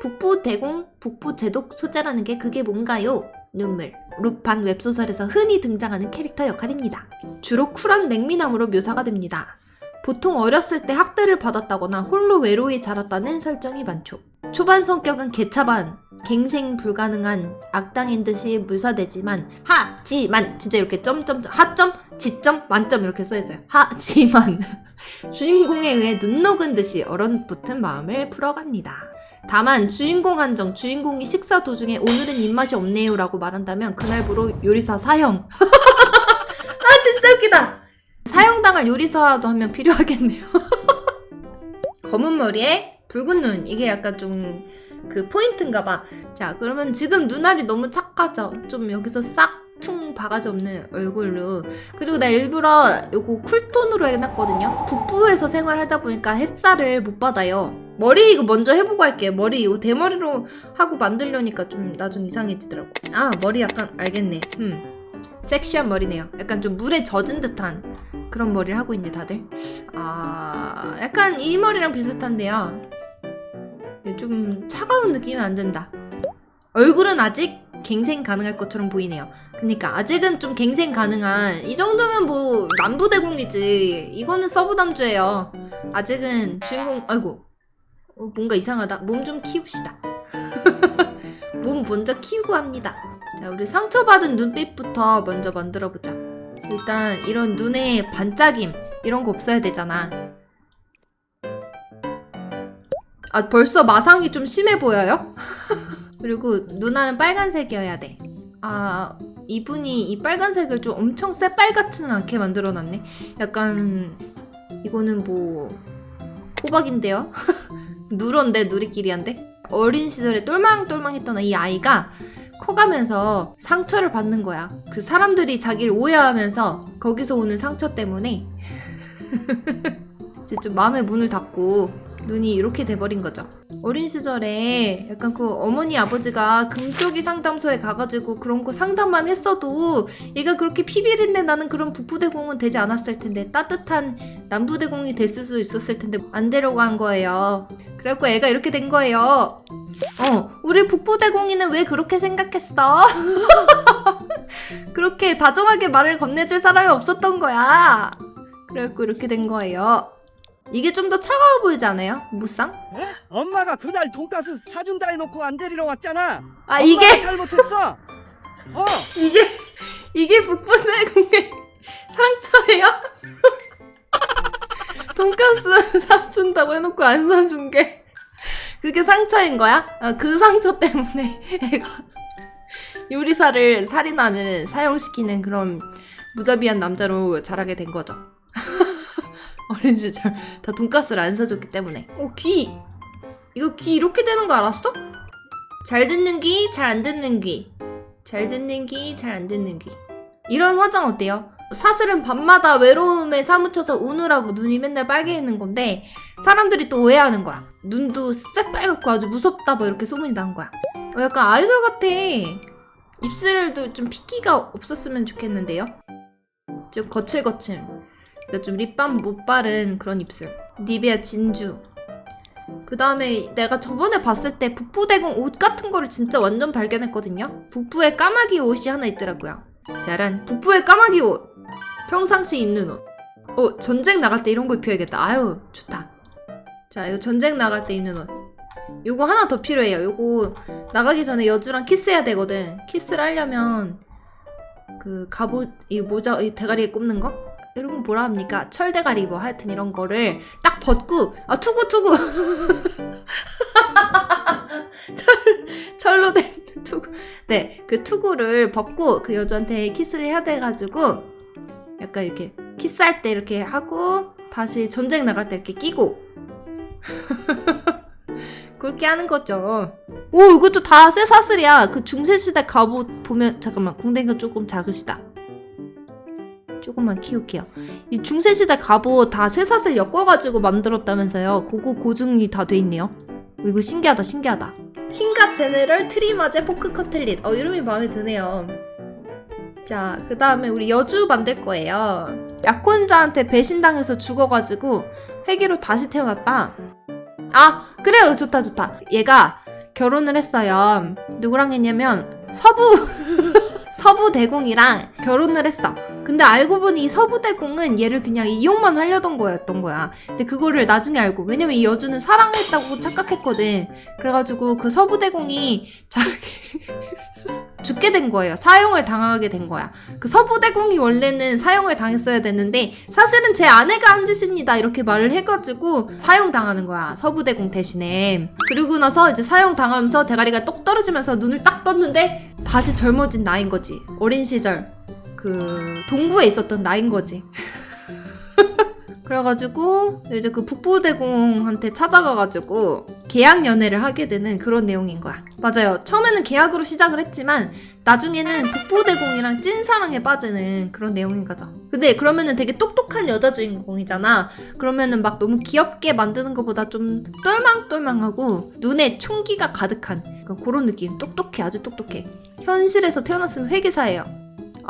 북부 대공, 북부 제독 소재라는 게 그게 뭔가요? 눈물. 루판 웹소설에서 흔히 등장하는 캐릭터 역할입니다. 주로 쿨한 냉미남으로 묘사가 됩니다. 보통 어렸을 때 학대를 받았다거나 홀로 외로이 자랐다는 설정이 많죠. 초반 성격은 개차반, 갱생 불가능한 악당인 듯이 묘사되지만 하지만 진짜 이렇게 점점 하점 지점 만점 이렇게 써 있어요. 하지만 주인공에 의해 눈 녹은 듯이 얼어붙은 마음을 풀어갑니다. 다만 주인공 한정, 주인공이 식사 도중에 오늘은 입맛이 없네요 라고 말한다면 그날부로 요리사 사형. 아 진짜 웃기다. 사형당할 요리사도 한 명 필요하겠네요. 검은 머리에 붉은 눈 이게 약간 좀 그 포인트인가 봐. 자 그러면 지금 눈알이 너무 착하죠. 좀 여기서 싹퉁 바가지 없는 얼굴로 그리고 나 일부러 요거 쿨톤으로 해놨거든요. 북부에서 생활하다 보니까 햇살을 못 받아요. 머리 이거 먼저 해보고 할게요. 머리 이거 대머리로 하고 만들려니까 좀 나중 이상해지더라고. 아 머리 약간 알겠네. 음 섹시한 머리네요. 약간 좀 물에 젖은 듯한 그런 머리를 하고 있는데 다들 아 약간 이 머리랑 비슷한데요. 근데 좀 차가운 느낌은 안 든다. 얼굴은 아직 갱생 가능할 것처럼 보이네요. 그니까 아직은 좀 갱생 가능한 이 정도면 뭐 남부대공이지. 이거는 서부남주예요. 아직은 주인공 아이고 어, 뭔가 이상하다. 몸 좀 키웁시다. 몸 먼저 키우고 합니다. 자, 우리 상처받은 눈빛부터 먼저 만들어 보자. 일단 이런 눈에 반짝임 이런 거 없어야 되잖아. 아 벌써 마상이 좀 심해 보여요? 그리고 눈알은 빨간색이어야 돼. 아 이분이 이 빨간색을 좀 엄청 새빨갛지는 않게 만들어놨네. 약간 이거는 뭐 호박인데요? 누런데 누리끼리한데? 어린 시절에 똘망똘망했던 이 아이가 커가면서 상처를 받는 거야. 그 사람들이 자기를 오해하면서 거기서 오는 상처 때문에 이제 좀 마음의 문을 닫고 눈이 이렇게 돼버린 거죠. 어린 시절에 약간 그 어머니 아버지가 금쪽이 상담소에 가가지고 그런 거 상담만 했어도 얘가 그렇게 피비린내 나는 그런 북부대공은 되지 않았을 텐데 따뜻한 남부대공이 됐을 수 있었을 텐데 안 되려고 한 거예요. 그래갖고 애가 이렇게 된 거예요. 어, 우리 북부대공이는 왜 그렇게 생각했어? 그렇게 다정하게 말을 건네줄 사람이 없었던 거야. 그래갖고 이렇게 된 거예요. 이게 좀 더 차가워 보이지 않아요? 무쌍? 엄마가 그날 돈가스 사준다 해놓고 안 데리러 왔잖아. 아 엄마가 이게 잘못했어. 어, 이게 이게 북부대공의 상처예요? 돈가스 사준다고 해놓고 안 사준 게 그게 상처인 거야? 아, 그 상처 때문에 애가 요리사를 살인하는 사형시키는 그런 무자비한 남자로 자라게 된 거죠. 어린 시절 다 돈가스를 안 사줬기 때문에. 어 귀. 이거 귀 이렇게 되는 거 알았어? 잘 듣는 귀, 잘 안 듣는 귀. 잘 듣는 귀, 잘 안 듣는 귀. 이런 화장 어때요? 사실은 밤마다 외로움에 사무쳐서 우느라고 눈이 맨날 빨개 있는 건데 사람들이 또 오해하는 거야. 눈도 새빨갛고 아주 무섭다 뭐 이렇게 소문이 난 거야. 어, 약간 아이돌 같아. 입술도 좀 핏기가 없었으면 좋겠는데요. 좀 거칠거칠. 그러니까 좀 립밤 못 바른 그런 입술. 니베아 진주. 그 다음에 내가 저번에 봤을 때 북부대공 옷 같은 거를 진짜 완전 발견했거든요. 북부에 까마귀 옷이 하나 있더라고요. 짜란. 북부의 까마귀 옷. 평상시 입는 옷. 어, 전쟁 나갈 때 이런 거 입혀야겠다. 아유, 좋다. 자, 이거 전쟁 나갈 때 입는 옷. 요거 하나 더 필요해요. 요거 나가기 전에 여주랑 키스해야 되거든. 키스를 하려면 그 갑옷 이 모자 이 대가리에 꼽는 거? 거 뭐라 합니까? 철대가리 뭐 하여튼 이런 거를 딱 벗고 아 투구 투구 철 철로 된 투구 네그 투구를 벗고 그 여자한테 키스를 해야 돼가지고 약간 이렇게 키스할 때 이렇게 하고 다시 전쟁 나갈 때 이렇게 끼고 그렇게 하는 거죠. 오 이것도 다 쇠사슬이야. 그 중세시대 갑옷 보면 잠깐만 궁뎅이가 조금 작으시다. 조금만 키울게요. 이 중세시대 갑옷 다 쇠사슬 엮어가지고 만들었다면서요. 그거 고증이 다 돼 있네요. 어, 이거 신기하다 신기하다. 킹갓 제네럴 트리마제 포크 커틀릿. 어 이름이 마음에 드네요. 자, 그 다음에 우리 여주 만들 거예요. 약혼자한테 배신당해서 죽어가지고 회계로 다시 태어났다. 아, 그래요. 좋다, 좋다. 얘가 결혼을 했어요. 누구랑 했냐면 서부 서부 대공이랑 결혼을 했어. 근데 알고 보니 이 서부 대공은 얘를 그냥 이용만 하려던 거였던 거야. 근데 그거를 나중에 알고 왜냐면 이 여주는 사랑했다고 착각했거든. 그래가지고 그 서부 대공이 자기 죽게 된 거예요. 사형을 당하게 된 거야. 그 서부 대공이 원래는 사형을 당했어야 됐는데 사실은 제 아내가 한 짓입니다. 이렇게 말을 해가지고 사형 당하는 거야. 서부 대공 대신에. 그리고 나서 이제 사형 당하면서 대가리가 똑 떨어지면서 눈을 딱 떴는데 다시 젊어진 나인 거지. 어린 시절 그 동부에 있었던 나인 거지. 그래가지고 이제 그 북부대공한테 찾아가가지고 계약 연애를 하게 되는 그런 내용인 거야. 맞아요. 처음에는 계약으로 시작을 했지만 나중에는 북부대공이랑 찐사랑에 빠지는 그런 내용인 거죠. 근데 그러면은 되게 똑똑한 여자 주인공이잖아. 그러면은 막 너무 귀엽게 만드는 것보다 좀 똘망똘망하고 눈에 총기가 가득한 그런 느낌. 똑똑해, 아주 똑똑해. 현실에서 태어났으면 회계사예요.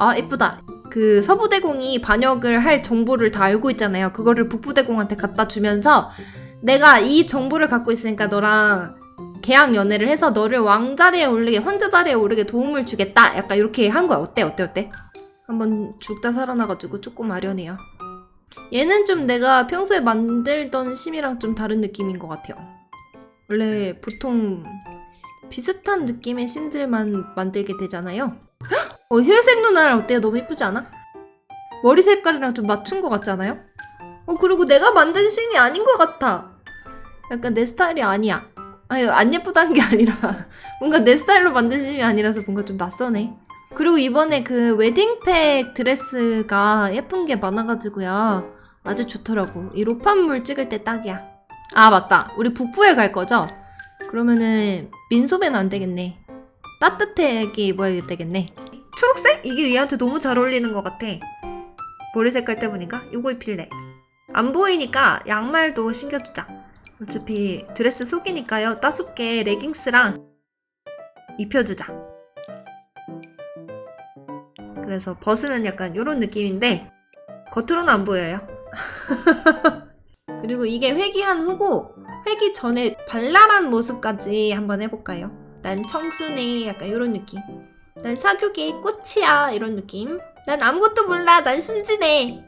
아, 예쁘다. 그 서부대공이 반역을 할 정보를 다 알고 있잖아요. 그거를 북부대공한테 갖다 주면서 내가 이 정보를 갖고 있으니까 너랑 계약 연애를 해서 너를 왕자리에 오르게 황제 자리에 오르게 도움을 주겠다. 약간 이렇게 한 거야. 어때? 어때? 어때? 한번 죽다 살아나가지고 조금 아련해요. 얘는 좀 내가 평소에 만들던 심이랑 좀 다른 느낌인 것 같아요. 원래 보통 비슷한 느낌의 심들만 만들게 되잖아요. 어, 회색 눈알 어때요? 너무 이쁘지 않아? 머리 색깔이랑 좀 맞춘 것 같지 않아요? 어, 그리고 내가 만든 심이 아닌 것 같아. 약간 내 스타일이 아니야. 아니, 안 예쁘다는 게 아니라, 뭔가 내 스타일로 만든 심이 아니라서 뭔가 좀 낯서네. 그리고 이번에 그 웨딩팩 드레스가 예쁜 게 많아가지고요. 아주 좋더라고. 이 로판물 찍을 때 딱이야. 아, 맞다. 우리 북부에 갈 거죠? 그러면은 민소매는 안 되겠네. 따뜻하게 입어야 되겠네. 초록색? 이게 얘한테 너무 잘 어울리는 것 같아. 머리 색깔 때문인가? 이거 입힐래. 안 보이니까 양말도 신겨주자. 어차피 드레스 속이니까요. 따숩게 레깅스랑 입혀주자. 그래서 벗으면 약간 이런 느낌인데 겉으로는 안 보여요. 그리고 이게 회귀한 후고 회귀 전에 발랄한 모습까지 한번 해볼까요? 난 청순해 약간 이런 느낌. 난 사교계의 꽃이야 이런 느낌. 난 아무것도 몰라 난 순진해.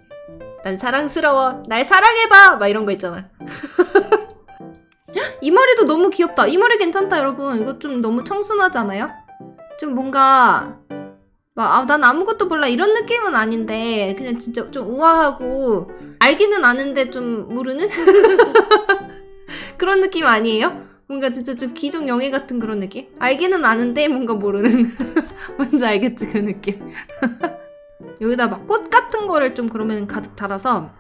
난 사랑스러워 날 사랑해봐 막 이런 거 있잖아. 이 머리도 너무 귀엽다. 이 머리 괜찮다 여러분. 이거 좀 너무 청순하지 않아요? 좀 뭔가 막, 아, 난 아무것도 몰라 이런 느낌은 아닌데 그냥 진짜 좀 우아하고 알기는 아는데 좀 모르는 그런 느낌 아니에요? 뭔가 진짜 좀 기종 영예 같은 그런 느낌? 알기는 아는데 뭔가 모르는 뭔지 알겠지 그 느낌 여기다 막 꽃 같은 거를 좀 그러면 가득 달아서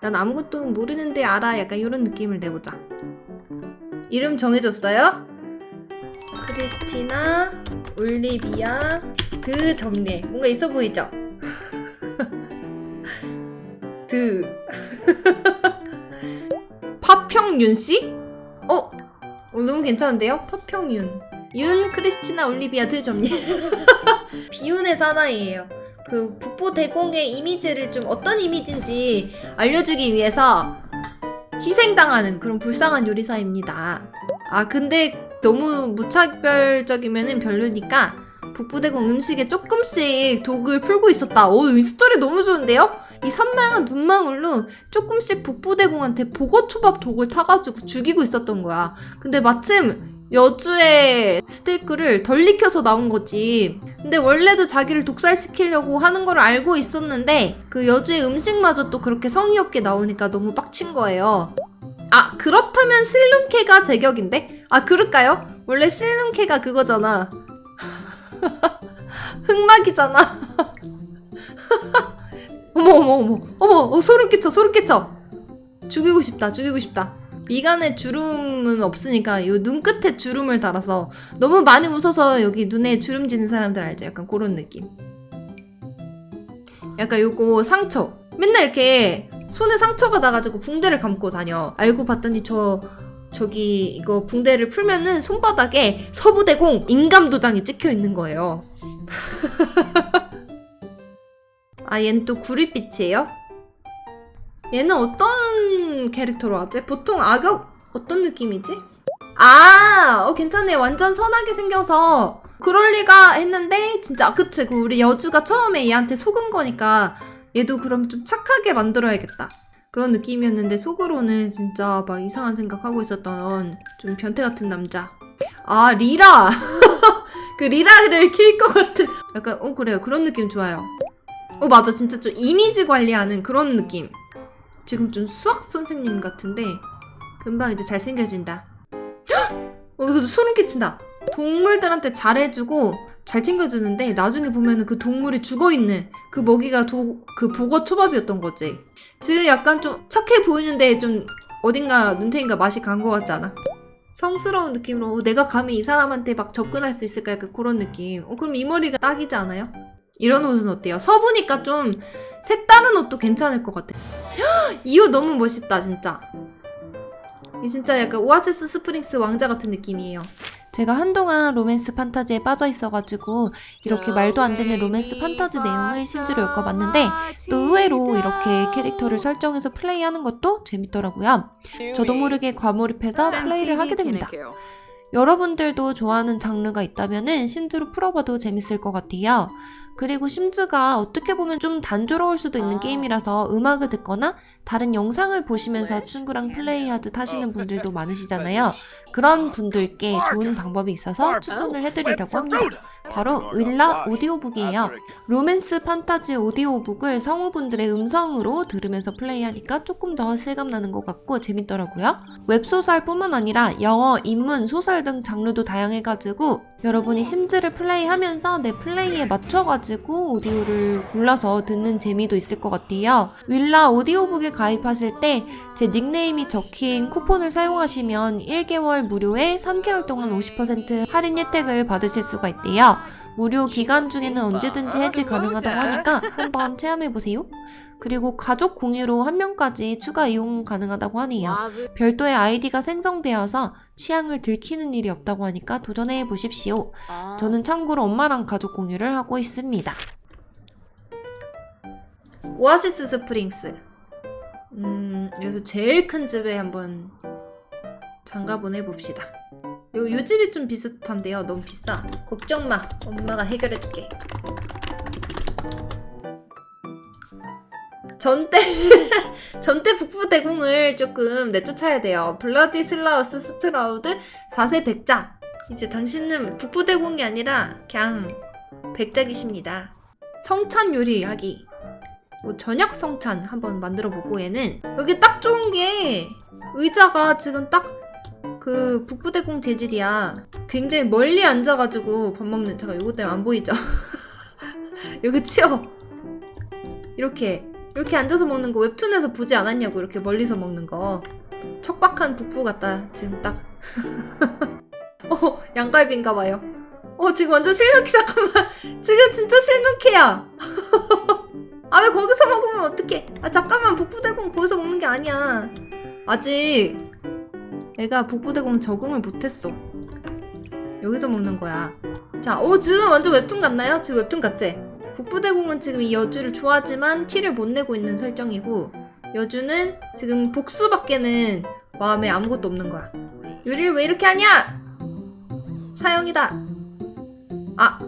난 아무것도 모르는데 알아 약간 이런 느낌을 내보자 이름 정해줬어요? 크리스티나 올리비아 드 점례 뭔가 있어 보이죠? 드 파평윤 씨? 어? 어, 너무 괜찮은데요? 파평윤 윤 크리스티나 올리비아 드 점례 비운의 사나이예요 그 북부 대공의 이미지를 좀 어떤 이미지인지 알려주기 위해서 희생당하는 그런 불쌍한 요리사입니다 아 근데 너무 무차별적이면은 별로니까 북부대공 음식에 조금씩 독을 풀고 있었다. 오, 이 스토리 너무 좋은데요? 이 선명한 눈망울로 조금씩 북부대공한테 보거초밥 독을 타가지고 죽이고 있었던 거야. 근데 마침 여주의 스테이크를 덜 익혀서 나온 거지. 근데 원래도 자기를 독살시키려고 하는 걸 알고 있었는데 그 여주의 음식마저 또 그렇게 성의 없게 나오니까 너무 빡친 거예요. 아, 그렇다면 실눈케가 제격인데? 아, 그럴까요? 원래 실눈케가 그거잖아. 흑막이잖아. 어머, 어머, 어머. 어머, 어, 소름 끼쳐, 소름 끼쳐. 죽이고 싶다, 죽이고 싶다. 미간에 주름은 없으니까 요 눈끝에 주름을 달아서 너무 많이 웃어서 여기 눈에 주름 지는 사람들 알죠? 약간 그런 느낌. 약간 요거 상처. 맨날 이렇게 손에 상처가 나가지고 붕대를 감고 다녀. 알고 봤더니 저 저기 이거 붕대를 풀면은 손바닥에 서부대공 인감 도장이 찍혀 있는 거예요. 아 얘는 또 구릿빛이에요? 얘는 어떤 캐릭터로 하지? 보통 악역 어떤 느낌이지? 아, 어, 괜찮네. 완전 선하게 생겨서. 그럴 리가 했는데, 진짜, 그치. 그 우리 여주가 처음에 얘한테 속은 거니까, 얘도 그럼 좀 착하게 만들어야겠다. 그런 느낌이었는데, 속으로는 진짜 막 이상한 생각하고 있었던 좀 변태 같은 남자. 아, 리라! 그 리라를 킬 것 같은. 약간, 어, 그래요. 그런 느낌 좋아요. 어, 맞아. 진짜 좀 이미지 관리하는 그런 느낌. 지금 좀 수학 선생님 같은데, 금방 이제 잘생겨진다. 어, 이거 소름 끼친다. 동물들한테 잘해주고 잘 챙겨주는데 나중에 보면은 그 동물이 죽어있는 그 먹이가 도, 그 보거 초밥이었던 거지. 지금 약간 좀 착해 보이는데 좀 어딘가 눈탱이가 맛이 간 것 같지 않아? 성스러운 느낌으로 어, 내가 감히 이 사람한테 막 접근할 수 있을까 약간 그런 느낌. 어, 그럼 이 머리가 딱이지 않아요? 이런 옷은 어때요? 서부니까 좀 색다른 옷도 괜찮을 것 같아. 이 옷 너무 멋있다 진짜. 이 진짜 약간 오아시스 스프링스 왕자 같은 느낌이에요. 제가 한동안 로맨스 판타지에 빠져 있어가지고 이렇게 말도 안 되는 로맨스 판타지 내용을 심지로 엮어봤는데 또 의외로 이렇게 캐릭터를 설정해서 플레이하는 것도 재밌더라고요. 저도 모르게 과몰입해서 플레이를 하게 됩니다. 여러분들도 좋아하는 장르가 있다면은 심즈로 풀어봐도 재밌을 것 같아요. 그리고 심즈가 어떻게 보면 좀 단조로울 수도 있는 아. 게임이라서 음악을 듣거나 다른 영상을 보시면서 친구랑 플레이하듯 하시는 분들도 많으시잖아요. 그런 분들께 좋은 방법이 있어서 추천을 해드리려고 합니다. 바로 윌라 오디오북이에요. 로맨스 판타지 오디오북을 성우분들의 음성으로 들으면서 플레이하니까 조금 더 실감나는 것 같고 재밌더라고요. 웹소설뿐만 아니라 영어, 인문, 소설 등 장르도 다양해가지고 여러분이 심즈를 플레이하면서 내 플레이에 맞춰가지고 오디오를 골라서 듣는 재미도 있을 것 같아요. 윌라 오디오북에 가입하실 때 제 닉네임이 적힌 쿠폰을 사용하시면 1개월 무료에 3개월 동안 50% 할인 혜택을 받으실 수가 있대요. 무료 기간 중에는 언제든지 해지 가능하다고 하니까 한번 체험해 보세요. 그리고 가족 공유로 한 명까지 추가 이용 가능하다고 하네요. 별도의 아이디가 생성되어서 취향을 들키는 일이 없다고 하니까 도전해 보십시오. 저는 참고로 엄마랑 가족 공유를 하고 있습니다. 오아시스 스프링스. 음, 여기서 제일 큰 집에 한번 장가본 해봅시다. 요, 요 집이 좀 비슷한데요. 너무 비싸. 걱정 마. 엄마가 해결해줄게. 전대 전대 북부 대공을 조금 내쫓아야 돼요. 블러디 슬라우스 스트라우드 4세 백작. 이제 당신은 북부 대공이 아니라 그냥 백작이십니다. 성찬 요리하기. 뭐 저녁 성찬 한번 만들어 보고 얘는 여기 딱 좋은 게 의자가 지금 딱 그 북부대공 재질이야. 굉장히 멀리 앉아가지고 밥 먹는 잠깐 요거 때문에 안 보이죠? 여기 치워. 이렇게 이렇게 앉아서 먹는 거 웹툰에서 보지 않았냐고 이렇게 멀리서 먹는 거. 척박한 북부 같다 지금 딱. 어 양갈비인가 봐요. 어 지금 완전 실눈 잠깐만 지금 진짜 실눈캐야. 아 왜 거기서 먹으면 어떡해? 아 잠깐만 북부대공 거기서 먹는 게 아니야. 아직 애가 북부대공 적응을 못했어. 여기서 먹는 거야. 자, 오 지금 완전 웹툰 같나요? 지금 웹툰 같지? 북부대공은 지금 이 여주를 좋아하지만 티를 못 내고 있는 설정이고 여주는 지금 복수밖에는 마음에 아무것도 없는 거야. 유리를 왜 이렇게 하냐? 사형이다. 아,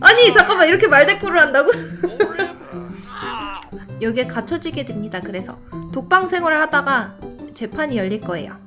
아니 잠깐만 이렇게 말대꾸를 한다고? 여기에 갇혀지게 됩니다. 그래서 독방 생활을 하다가 재판이 열릴 거예요.